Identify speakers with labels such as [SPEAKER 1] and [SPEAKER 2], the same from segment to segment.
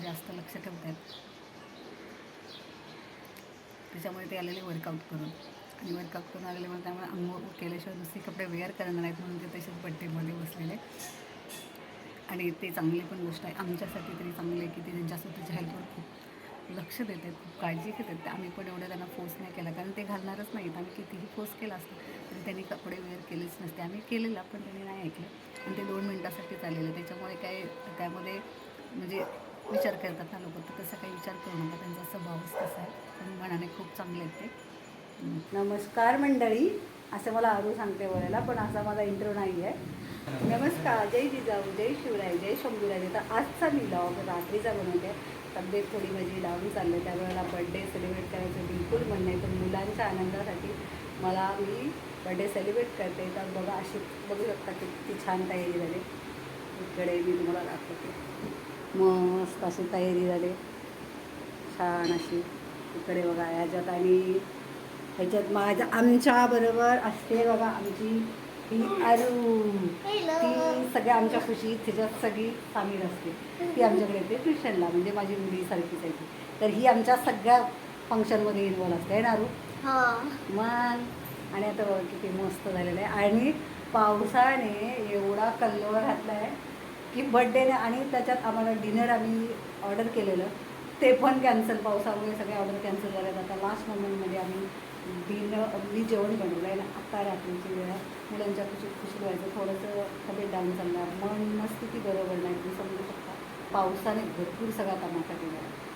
[SPEAKER 1] जास्त लक्ष ठेवत आहेत त्याच्यामुळे ते आलेले वर्कआउट करून. आणि वर्कआउट करून आलेल्यामुळे त्यामुळे अंघोळ केल्याशिवाय दुसरे कपडे वेअर करणार नाहीत म्हणून ते तसेच बड्डेमध्ये बसलेले. आणि ते चांगली पण गोष्ट आहे. आमच्यासाठी तरी चांगली आहे की ते त्यांच्या स्वतःच्या हेल्थवर खूप लक्ष देत आहेत खूप काळजी घेत आहेत. आम्ही पण एवढं त्यांना फोर्स नाही केला. कारण ते घालणारच नाहीत. आम्ही कितीही फोर्स केला असतो तरी त्यांनी कपडे वेअर केलेच नसते. आम्ही केलेला पण त्यांनी नाही ऐकलं. आणि ते दोन मिनटासाठीच आलेलं त्याच्यामुळे काय त्यामध्ये म्हणजे विचार करतात ना लोक तर तसं काही विचार करू नका. त्यांचा स्वभावच तसा आहे. पण मनाने खूप चांगले आहेत ते. नमस्कार मंडळी. असं मला आरू सांगते बोलायला पण असा माझा इंट्रो नाही आहे नमस्कार. जय जिजाऊ जय शिवराय जय शंभूराय तर आजचा मी लॉग रात्रीचा बनवते. तब्येत थोडी माझी डाऊन चालली आहे. त्यावेळेला बड्डे सेलिब्रेट करायचं बिलकुल मन नाही. पण मुलांच्या आनंदासाठी मला मी बड्डे सेलिब्रेट करते. तर बघा अशी बघू शकता की किती छान तयारी झाली. इकडे मी तुम्हाला दाखवते. मस्त अशी तयारी झाली. छान अशी. इकडे बघा ह्याच्यात आणि ह्याच्यात माझ्या आमच्या बरोबर असते बघा आमची ही आरू ती सगळ्या आमच्या खुशीत त्याच्यात सगळी सामील असते. ती आमच्याकडे येते ट्युशनला म्हणजे माझी मुली सारखीच आहे ती. तर ही आमच्या सगळ्या फंक्शनमध्ये इन्वॉल्व असते आहे ना आरू मग आणि आता बघा किती मस्त झालेलं आहे. आणि पावसाने एवढा कल्लोळ घातला आहे की बड्डेने आणि त्याच्यात आम्हाला डिनर आम्ही ऑर्डर केलेलं. ते पण कॅन्सल पावसामुळे सगळे ऑर्डर कॅन्सल झाले आता लास्ट मोमेंटमध्ये आम्ही डिनर मी जेवण बनवलं आहे ना आत्ता रात्रीची वेळ. मुलांच्या खुशी खुशी व्हायचं थोडंसं तब्येत डाऊन चालणार. मन मस्तिती बरोबर नाही. तुम्ही समजू शकता. पावसाने भरपूर सगळा तमाशा केला आहे.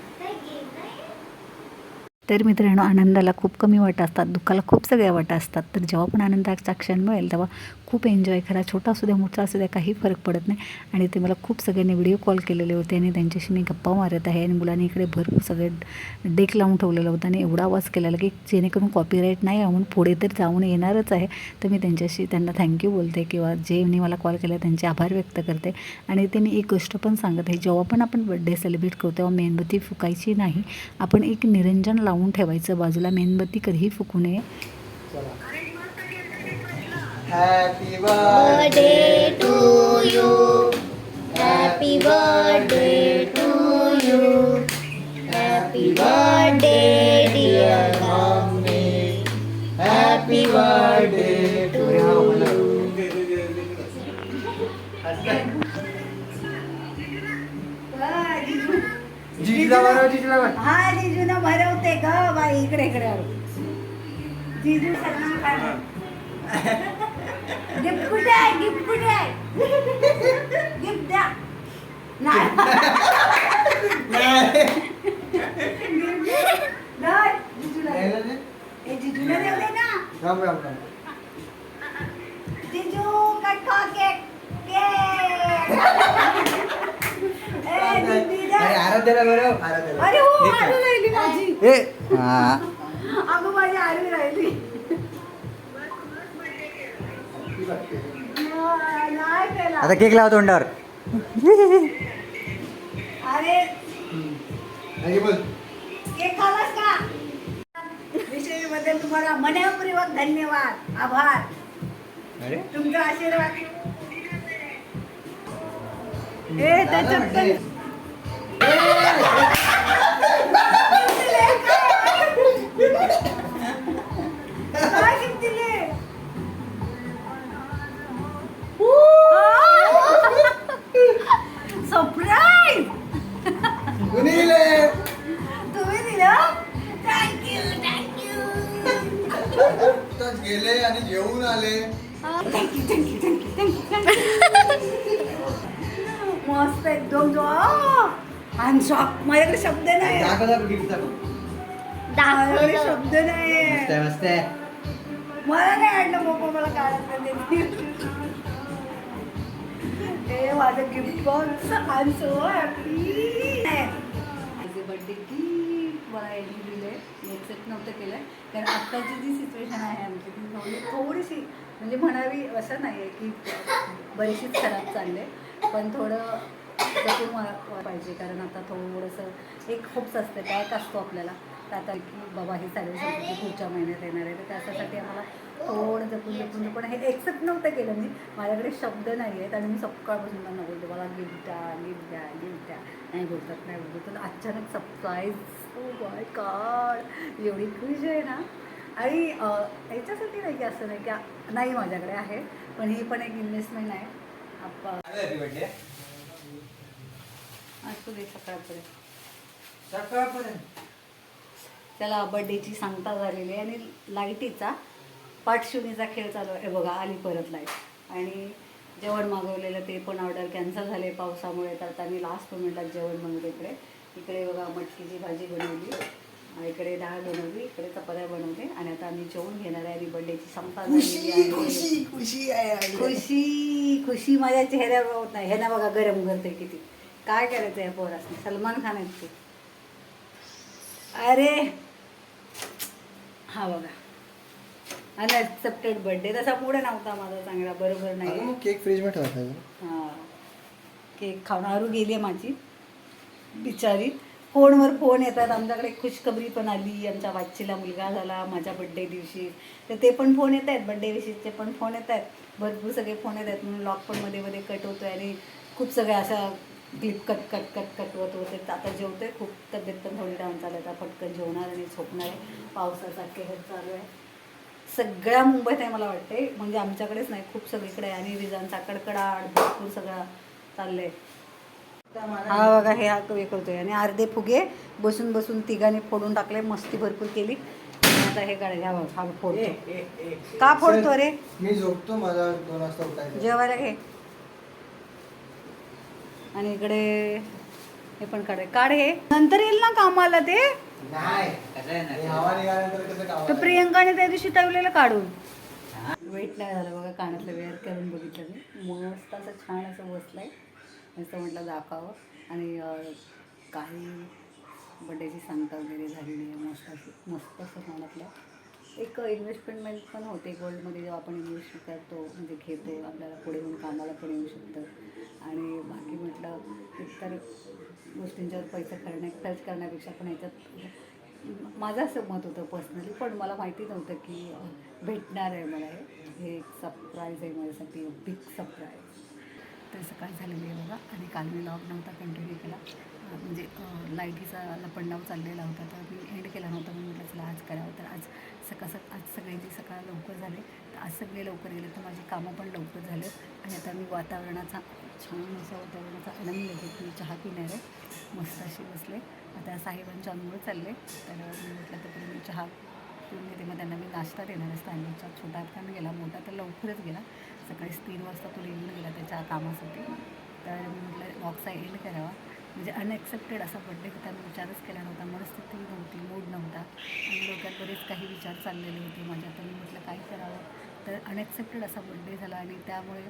[SPEAKER 1] तर मित्रांनो आनंदाला खूप कमी वाटा असतात. दुःखाला खूप सगळ्या वाटा असतात. तर जेव्हा पण आनंदाचा क्षण मिळेल तेव्हा खूप एन्जॉय करा. छोटा असू द्या मोठा असू द्या काही फरक पडत नाही. आणि ते मला खूप सगळ्यांनी व्हिडिओ कॉल केलेले होते आणि त्यांच्याशी मी गप्पा मारत आहे. आणि मुलांनी इकडे भरपूर सगळे डेक लावून ठेवलेलं होतं आणि एवढा आवाज केलेला की जेणेकरून कॉपीराईट नाही आहे म्हणून पुढे तर जाऊन येणारच आहे. तर मी त्यांच्याशी त्यांना थँक्यू बोलते किंवा जेनी मला कॉल केला त्यांचे आभार व्यक्त करते. आणि त्यांनी एक गोष्ट पण सांगत आहे जेव्हा पण आपण बड्डे सेलिब्रेट करतो तेव्हा मेणबत्ती फुकायची नाही. आपण एक निरंजन लावून ठेवायचं बाजूला मेणबत्ती कधीही फुकू नये.
[SPEAKER 2] Happy birthday
[SPEAKER 3] birthday to you. Happy birthday to you. Happy birthday, dear mommy.
[SPEAKER 2] Happy birthday to जिजूला बनव जिजूला बनव
[SPEAKER 1] हा जिजू ना भरवते ग बाई इकडे इकडे जिजू सलमान खान गिफ्ट कुठे आहे गिफ्ट कुठे आहे. गिफ्ट द्या. नाही. नाही, जिजूला दे.
[SPEAKER 2] द्यायला दे.
[SPEAKER 1] ए, जिजूला देऊ दे ना.
[SPEAKER 2] राम राम राम
[SPEAKER 1] जिजू कट खा केक केक ए दीदी दे.
[SPEAKER 2] अरे
[SPEAKER 1] हो? आलू राहिली माझी.
[SPEAKER 2] हा.
[SPEAKER 1] अगं माझी आलू राहिली.
[SPEAKER 2] आता केक लाव तोंडावर.
[SPEAKER 1] अरे.
[SPEAKER 2] अरे बोल.
[SPEAKER 1] केक खालास का? विषयीबद्दल तुम्हाला मनपूर्वक धन्यवाद. आभार.
[SPEAKER 2] अरे.
[SPEAKER 1] तुमचा आशीर्वाद. ए त्याच्यात थँक्यू थँक्यू थँक्यू थँक्यू मस्त एकदम जो आणि शॉक माझ्याकडे शब्द नाही
[SPEAKER 2] दाखव दाखव गिफ्ट दाखव.
[SPEAKER 1] माझ्याकडे शब्द नाही
[SPEAKER 2] मस्त आहे मस्त आहे.
[SPEAKER 1] मला नाही वाटलं बाबा मला काढत हे माझं gift box I am so happy माझे बर्थडे गिफ्ट मला यांनी दिले मी एक्सेप्ट नव्हतं केलं कारण आत्ताची जी सिच्युएशन आहे आमची ती थोडी थोडीशी म्हणजे म्हणावी असं नाही आहे की बरीचशीच खराब चालले पण थोडं जपून पाहिजे. कारण आता थोडंसं एक होप्स असते. पॅक असतो आपल्याला. तर आता की बाबा ही सॅलरी संपली पुढच्या महिन्यात येणार आहे तर त्याच्यासाठी आम्हाला थोडं जपून जपून पण हे एक्सेप्ट नव्हतं केलं मी. माझ्याकडे शब्द नाही आहेत आणि मी सकाळपासून त्यांना बोलतो मला गिफ्ट द्या गिफ्ट द्या गिफ्ट द्या. नाही बोलतात नाही बोलतो तर अचानक सरप्राईज ओ माय गॉड एवढी खुश आहे ना. आणि याच्यासाठी नाही की असं नाही की नाही माझ्याकडे आहे पण ही पण एक इन्व्हेस्टमेंट आहे. असू दे सकाळपर्यंत.
[SPEAKER 2] सकाळपर्यंत?
[SPEAKER 1] त्याला बड्डेची सांगता झालेली आहे आणि लाईटीचा पाठशिवणीचा खेळ चालू आहे. बघा आली परत लाइट आणि जेवण मागवलेलं ते पण ऑर्डर कॅन्सल झाले पावसामुळे तर त्यांनी लास्ट मिनिटात जेवण बनवलं इकडे. इकडे बघा मटकीची भाजी बनवली. इकडे डाळ बनवली इकडे चपात्या बनवले आणि आता आम्ही जेवण घेणार आहे सांगता झालेली आहे
[SPEAKER 2] खुशी खुशी आहे
[SPEAKER 1] खुशी खुशी माझ्या चेहऱ्यावर होत नाही. हे ना बघा गरम करते किती. काय करायचं आहे पोरासने? सलमान खान आहेत ते. अरे! हा बघा. अनएक्सेप्टेड बर्थडे तसा पुढे नव्हता माझा चांगला बरोबर नाही.
[SPEAKER 2] मग केक फ्रीजमध्ये ठेवायचा
[SPEAKER 1] हा. केक खाऊन आरू गेली आहे माझी. बिचारी. फोनवर फोन येतात. आमच्याकडे खुशखबरी पण आली. आमच्या वाचीला मुलगा झाला माझ्या बड्डे दिवशी. तर ते पण फोन येत आहेत. बड्डे विषयीचे पण फोन येत आहेत. भरपूर सगळे फोन येत आहेत. म्हणून लॉक पण मध्ये मध्ये कट होतोय आणि खूप सगळ्या अशा clip cut cut cut cut होत होते. तर आता जेवतोय. खूप तब्येत पण थोडी डाऊन चालू आहे. आता पटकन जेवणार आणि झोपणार आहे. पावसाचा केहर चालू आहे. सगळ्या मुंबईत आहे मला वाटते म्हणजे आमच्याकडेच नाही. खूप सगळीकडे आहे. आणि विजांचा कडकडाट भरपूर सगळा चाललं आहे हा बघा हे हा करतोय. आणि अर्धे फुगे बसून बसून तिघांनी फोडून टाकले मस्ती भरपूर केली. आता हे काढे हा बघ हा फोडतो. का फोडतो रे?
[SPEAKER 2] मी झोपतो मला दोन वाजता उठायचं.
[SPEAKER 1] जेवायला घे. आणि इकडे हे पण काढे. काढ हे. नंतर येईल ना कामाला ते? तर प्रियंकाने त्या दिवशी ठेवलेलं काढून. वेट नाही झालं बघा कानातलं वेअर करून बघितलं मी. मस्त असं छान असं बसलंय. असं म्हटलं दाखवावं. आणि काही बड्डेची सांगता वगैरे झालेली आहे मस्त अशी मस्त असं कानातलं एक इन्व्हेस्टमेंट पण होते गोल्डमध्ये जेव्हा आपण इन्व्हेस्ट करतो म्हणजे घेतो आपल्याला पुढे येऊन कामाला पण येऊ शकतं. आणि बाकी म्हटलं इतर गोष्टींच्यावर पैसे करण्या खर्च करण्यापेक्षा पण ह्याच्यात माझं असं मत होतं पर्सनली पण मला माहिती नव्हतं की भेटणार आहे मला हे. हे एक सरप्राईज आहे माझ्यासाठी बिग सरप्राईज तर सकाळ झालेली आहे बघा. आणि काल मी लॉग नव्हता कंटिन्यू केला. म्हणजे लाईटीचा लपंडाव चाललेला होता. तर मी एंड केला नव्हता. मी म्हटलं चला आज करावं. तर आज सकाळ सक आज सगळ्यांची सकाळ लवकर झाले. तर आज सगळे लवकर गेले. तर माझी कामं पण लवकर झाले. आणि आता मी वातावरणाचा छान असा वातावरणाचा आनंद घेत. मी चहा पिणार आहे. मस्त अशी बसले. आता साहेबांच्या अंघोळ चालले. तर मी म्हटलं तर मी चहा पिऊन घेते. मग त्यांना मी नाश्ता देणार आहे. स्थानिकचा छोटा पण गेला. मोठा तर लवकरच गेला. सकाळीच तीन वाजता तो येऊन गेला त्याच्या कामासाठी. तर मी म्हटलं बॉक्सचा एंड करावा. म्हणजे अनएक्सेप्टेड असा बड्डे होता मी विचारच केला नव्हता. मनस्थिती नव्हती मूड नव्हता. आणि डोक्यात बरेच काही विचार चाललेले होते माझ्या. तर मी म्हटलं काय करावं? तर अनएक्सेप्टेड असा बड्डे झाला आणि त्यामुळे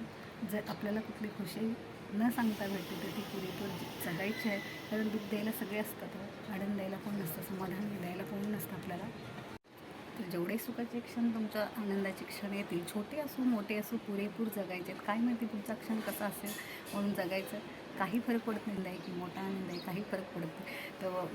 [SPEAKER 1] जर आपल्याला कुठली खुशी न सांगता भेटते तर ती पुरेपूर जगायची आहे. कारण दुःख द्यायला सगळे असतात हो. आनंद द्यायला कोण नसतं समाधान द्यायला कोण नसतं आपल्याला. तर जेवढे सुखाचे क्षण तुमच्या आनंदाचे क्षण येतील छोटे असो मोठे असो पुरेपूर जगायचे आहेत. काय माहिती तुमचा क्षण कसा असेल म्हणून जगायचं काही फरक पडत नाही की मोठा आनंद आहे काही फरक पडत नाही तर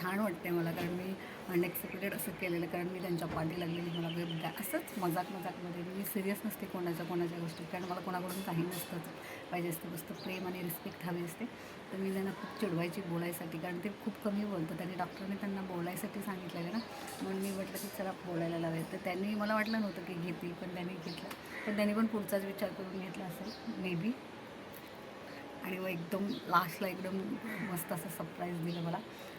[SPEAKER 1] छान वाटते मला कारण मी अनएक्सपेक्टेड असं केलेलं कारण मी त्यांच्या पाठी लागलेली मला वेब द्या. असंच मजाक मजाकमध्ये मी सिरियस नसते कोणाच्या कोणाच्या गोष्टी. कारण मला कोणाकडून काही नसतंच. पाहिजे असतं मस्त प्रेम आणि रिस्पेक्ट हवी असते. तर मी त्यांना खूप चिडवायची बोलायसाठी कारण ते खूप कमी बोलतात. आणि डॉक्टरने त्यांना बोलायसाठी सांगितलेलं ना म्हणून मी म्हटलं की चला बोलायला लावेल तर त्यांनी मला वाटलं नव्हतं की घेतील पण त्यांनी घेतलं. पण त्यांनी पण पुढचाच विचार करून घेतला असेल मे बी आणि मग एकदम लास्टला एकदम मस्त असं सरप्राईज दिलं मला.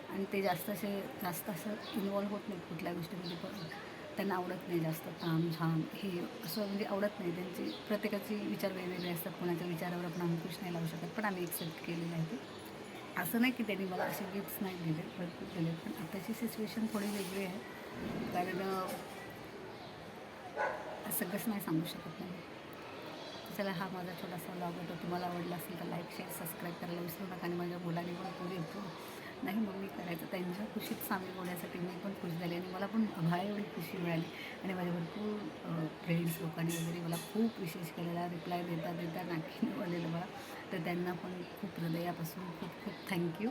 [SPEAKER 1] आणि ते जास्त असे जास्त असं इन्वॉल्व्ह होत नाहीत कुठल्या गोष्टीमध्ये पण. त्यांना आवडत नाही जास्त ताम झाम हे असं म्हणजे आवडत नाही. त्यांची प्रत्येकाचे विचार वेगवेगळे असतात. कोणाच्या विचारावर आपण अंकुश नाही लावू शकत पण आम्ही एक्सेप्ट केलेलं आहे ते. असं नाही की त्यांनी मला असे गिफ्ट्स नाही दिले भरपूर दिले पण आताची सिच्युएशन थोडी वेगळी आहे. कारण सगळंच नाही सांगू शकत नाही चला हा माझा छोटासा ब्लॉग होतो. तुम्हाला आवडला असेल तर लाईक शेअर सबस्क्राईब करायला विसरू नका आणि माझ्या मुलांनी पण पुढे येतो नाही मग मी करायचं त्यांच्या खुशीत सामील होण्यासाठी मी पण खुश झाले आणि मला पण भा एवढी खुशी मिळाली. आणि माझ्या भरपूर फ्रेंड्स लोकांनी वगैरे मला खूप विशेष केलेला रिप्लाय देता देता नाकीने बोललेलं मला तर त्यांना पण खूप हृदयापासून खूप खूप थँक्यू